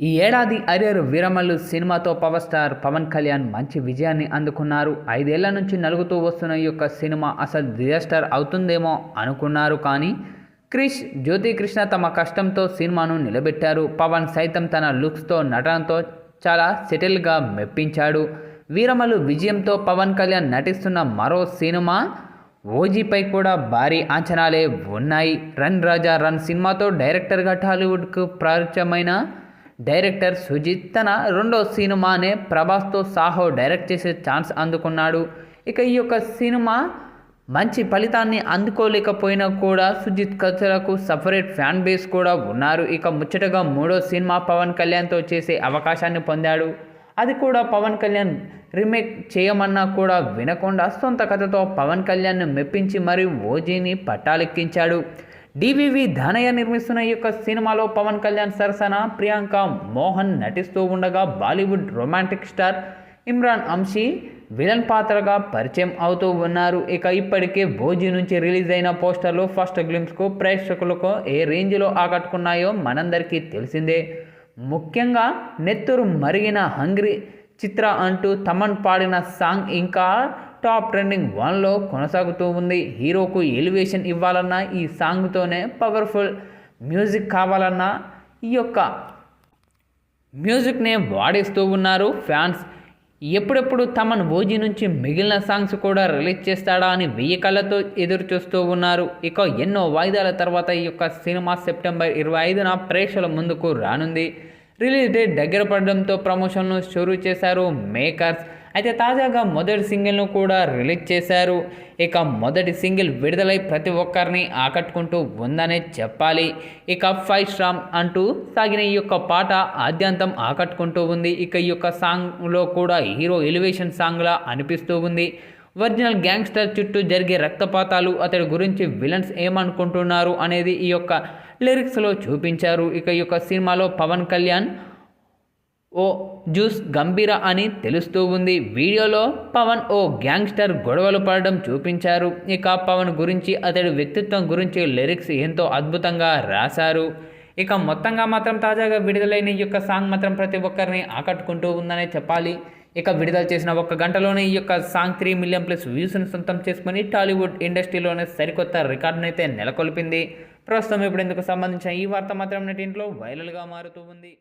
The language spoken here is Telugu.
ఈ ఏడాది అరియర్ వీరమల్లు సినిమాతో పవర్ స్టార్ పవన్ కళ్యాణ్ మంచి విజయాన్ని అందుకున్నారు. ఐదేళ్ళ నుంచి నలుగుతూ వస్తున్న ఈ యొక్క సినిమా అసలు డిజాస్టర్ అవుతుందేమో అనుకున్నారు కానీ క్రిష్ జ్యోతికృష్ణ తమ కష్టంతో సినిమాను నిలబెట్టారు. పవన్ సైతం తన లుక్స్తో నటనతో చాలా సెటిల్గా మెప్పించాడు. వీరమలు విజయంతో పవన్ కళ్యాణ్ నటిస్తున్న మరో సినిమా ఓజీపై కూడా భారీ అంచనాలే ఉన్నాయి. రన్ రాజా రన్ సినిమాతో డైరెక్టర్గా టాలీవుడ్కు పరిచయమైన డైరెక్టర్ సుజిత్ తన రెండో సినిమానే ప్రభాస్తో సాహో డైరెక్ట్ చేసే ఛాన్స్ అందుకున్నాడు. ఇక ఈ యొక్క సినిమా మంచి ఫలితాన్ని అందుకోలేకపోయినా కూడా సుజిత్ కథలకు సపరేట్ ఫ్యాన్ బేస్ కూడా ఉన్నారు. ఇక ముచ్చటగా మూడో సినిమా పవన్ కళ్యాణ్తో చేసే అవకాశాన్ని పొందాడు. అది కూడా పవన్ కళ్యాణ్ రీమేక్ చేయమన్నా కూడా వినకుండా సొంత కథతో పవన్ కళ్యాణ్ను మెప్పించి మరీ ఓజీని పట్టాలెక్కించాడు. డివివి ధనయ్య నిర్మిస్తున్న ఈ యొక్క సినిమాలో పవన్ కళ్యాణ్ సరసన ప్రియాంక మోహన్ నటిస్తూ ఉండగా బాలీవుడ్ రొమాంటిక్ స్టార్ ఇమ్రాన్ అంశీ విలన్ పాత్రగా పరిచయం అవుతూ ఉన్నారు. ఇక ఇప్పటికే భోజీ నుంచి రిలీజ్ అయిన పోస్టర్లు ఫస్ట్ గ్లిమ్స్కు ప్రేక్షకులకు ఏ రేంజ్లో ఆకట్టుకున్నాయో మనందరికీ తెలిసిందే. ముఖ్యంగా నెత్తురు మరిగిన హంగ్రీ చిత్ర అంటూ తమన్ పాడిన సాంగ్ ఇంకా టాప్ ట్రెండింగ్ వన్లో కొనసాగుతూ ఉంది. హీరోకు ఎలివేషన్ ఇవ్వాలన్నా ఈ సాంగ్తోనే పవర్ఫుల్ మ్యూజిక్ కావాలన్నా ఈ యొక్క మ్యూజిక్నే వాడేస్తూ ఉన్నారు ఫ్యాన్స్. ఎప్పుడెప్పుడు తమన్ ఓజీ నుంచి మిగిలిన సాంగ్స్ కూడా రిలీజ్ చేస్తాడా అని వెయ్యి కళ్ళతో ఎదురు చూస్తూ ఉన్నారు. ఇక ఎన్నో వాయిదాల తర్వాత ఈ యొక్క సినిమా సెప్టెంబర్ ఇరవై ఐదున ప్రేక్షకుల ముందుకు రానుంది. రిలీజ్ డేట్ దగ్గర పడడంతో ప్రమోషన్ను షురూ చేశారు మేకర్స్. అయితే తాజాగా మొదటి సింగిల్ను కూడా రిలీజ్ చేశారు. ఇక మొదటి సింగిల్ విడుదలై ప్రతి ఒక్కరిని ఆకట్టుకుంటూ ఉందనే చెప్పాలి. ఇక ఫైవ్ స్ట్రామ్ అంటూ సాగిన ఈ యొక్క పాట ఆద్యంతం ఆకట్టుకుంటూ ఉంది. ఇక ఈ యొక్క సాంగ్లో కూడా హీరో ఎలివేషన్ సాంగ్లా అనిపిస్తూ ఉంది. ఒరిజినల్ గ్యాంగ్స్టర్ చుట్టూ జరిగే రక్తపాతాలు అతడి గురించి విలన్స్ ఏమనుకుంటున్నారు అనేది ఈ యొక్క లిరిక్స్లో చూపించారు. ఇక ఈ యొక్క సినిమాలో పవన్ కళ్యాణ్ ఓ జ్యూస్ గంభీర అని తెలుస్తూ ఉంది. వీడియోలో పవన్ ఓ గ్యాంగ్స్టర్ గొడవలు పడడం చూపించారు. ఇక పవన్ గురించి అతడి వ్యక్తిత్వం గురించి లిరిక్స్ ఎంతో అద్భుతంగా రాశారు. ఇక మొత్తంగా మాత్రం తాజాగా విడుదలైన ఈ యొక్క సాంగ్ మాత్రం ప్రతి ఒక్కరిని ఆకట్టుకుంటూ ఉందనే చెప్పాలి. ఇక విడుదల చేసిన ఒక్క గంటలోనే ఈ యొక్క సాంగ్ త్రీ మిలియన్ ప్లస్ వ్యూస్ని సొంతం చేసుకుని టాలీవుడ్ ఇండస్ట్రీలోనే సరికొత్త రికార్డును అయితే నెలకొల్పింది. ప్రస్తుతం ఇప్పుడు ఇందుకు సంబంధించిన ఈ వార్త మాత్రం నెటింట్లో వైరల్గా మారుతూ ఉంది.